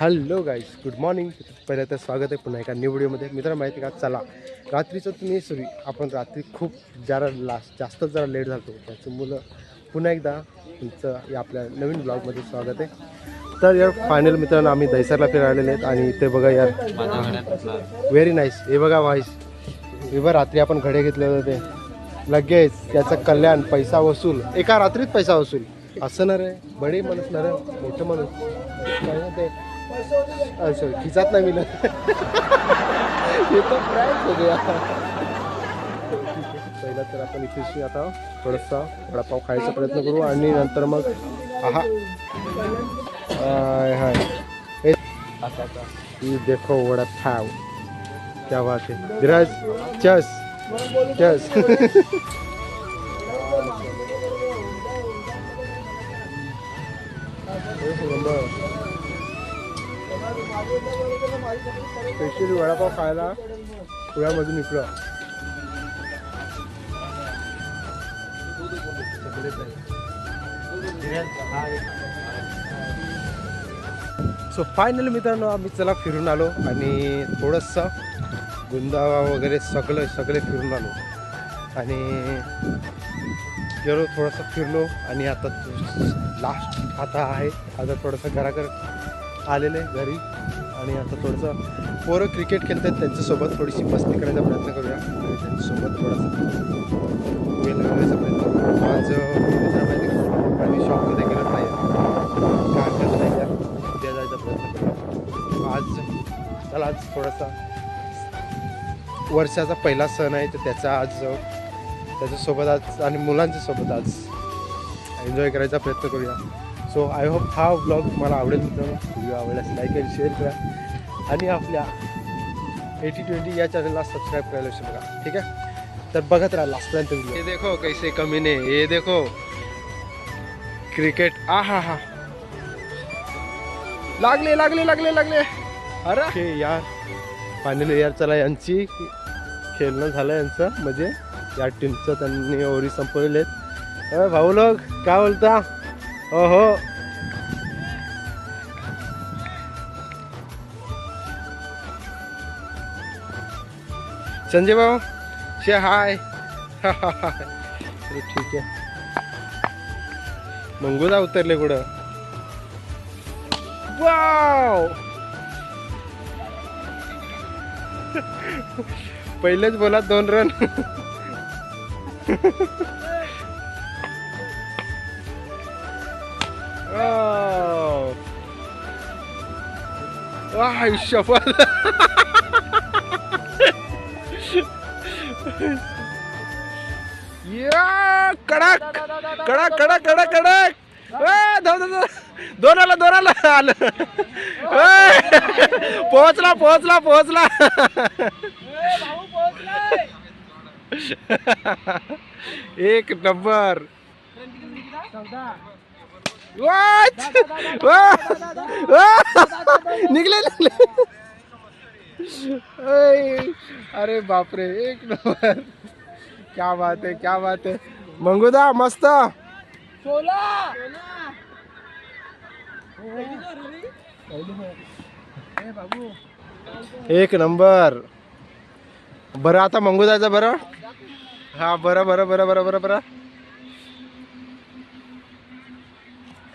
Hello guys good morning पहिलं तर स्वागत आहे पुन्हा एका न्यू व्हिडिओमध्ये मित्र माहिती आहे का? चला. रात्रीचं तुम्ही सॉरी आपण रात्री खूप जरा लास्ट जास्त जरा लेट झालो. त्याचं मुलं पुन्हा एकदा तुमचं या आपल्या नवीन ब्लॉगमध्ये स्वागत आहे. तर यार फायनल मित्रांनो आम्ही दैसरला फिरायला आलेले आहेत आणि ते बघा यार व्हेरी नाईस हे बघा वाईस हे बघा रात्री आपण घडे घेतले होते. लगेच त्याचं कल्याण पैसा वसूल. एका रात्रीत पैसा वसूल. असं ना रे बडे माणूस ना रे मोठं माणूस. काय ना ते सॉरी खिचात नाही मिळत. हे तर प्रॅक हो गया. पहिला तर आपण इथे आता थोडासा वडापाव खायचा प्रयत्न करू आणि नंतर मग आहा. हाय हाय. हे देखो वडापाव. क्या बात है. धीरज चस चस. स्पेशली वडापाव खायला पुण्यामधून इकडं. सो फायनल मित्रांनो आम्ही चला फिरून आलो आणि थोडंसं गुंदावा वगैरे सगळं सगळे फिरून आलो. आणि गेलो थोडंसं फिरलो आणि आता लास्ट आता आहे. आता थोडंसं घराकडे आलेले घरी. आणि आता थोडंसं पोरं क्रिकेट खेळतात त्यांच्यासोबत. थोडीशी मस्ती करायचा प्रयत्न करूया. आणि त्यांच्यासोबत थोडासा वेळ घालवायचा प्रयत्न करू आज माहिती आम्ही शॉपमध्ये गेलो नाही. काय करत नाही आहे. उद्या जायचा प्रयत्न करूया. आज चला आज थोडासा वर्षाचा पहिला सण आहे. तर त्याचा आज त्याच्यासोबत आज आणि मुलांच्या सोबत आज एन्जॉय करायचा प्रयत्न करूया. सो आय होप हा ब्लॉग मला आवडेल मित्रांनो. व्हिडिओ आवडल्यास लाईक आणि शेअर करा. आणि आपल्या एटी ट्वेंटी या चॅनलला सबस्क्राईब करायला विसरू नका. ठीक आहे? तर बघत राहा लास्टपर्यंत व्हिडिओ हे देखो कैसे कमी ने हे देखो. क्रिकेट आ हा. हा लागले लागले लागले लागले. अरे. हे यार. फायनली यार चला यांची खेळणं झालं यांचं. म्हणजे या टीमचं त्यांनी ओव्हरी संपवलेले आहेत. अरे भाऊ लोक काय बोलता? हो संजय भाऊ शे हाय. ठीक आहे. मंगुदा उतरले कुठं? वाव! पहिलेच बोला दोन रन वाह शपथ या कडक कडक कडक कडक कडक. दोन आला दोन आला आलं. ए, पोहोचला पोहोचला पोहोचला. एक नंबर. What? निघले निघले. अरे बापरे एक नंबर. क्या बात है क्या बात है. मंगुदा मस्त. एक नंबर. बरं आता मंगुदाचं बरं? हा बरं बरं बरं बरं बरं बरं.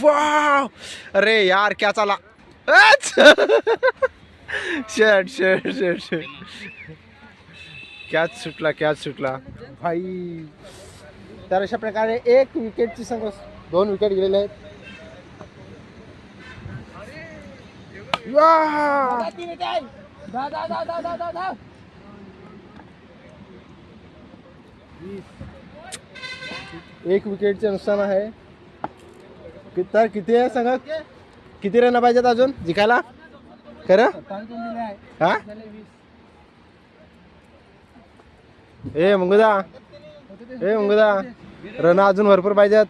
वाव! अरे यार क्या चला? Shirt shirt shirt shirt catch सुटला कॅच सुटला. भाई तर अशा प्रकारे एक विकेटची संघ दोन विकेट गेलेले आहेत. वा एक विकेटचे नुकसान आहे. कि- तर किती आहे सांगा? किती रन पाहिजेत अजून जिंकायला? खरं? हा? ए मुंगुदा. ए मुंगुदा. रन अजून भरपूर पाहिजेत.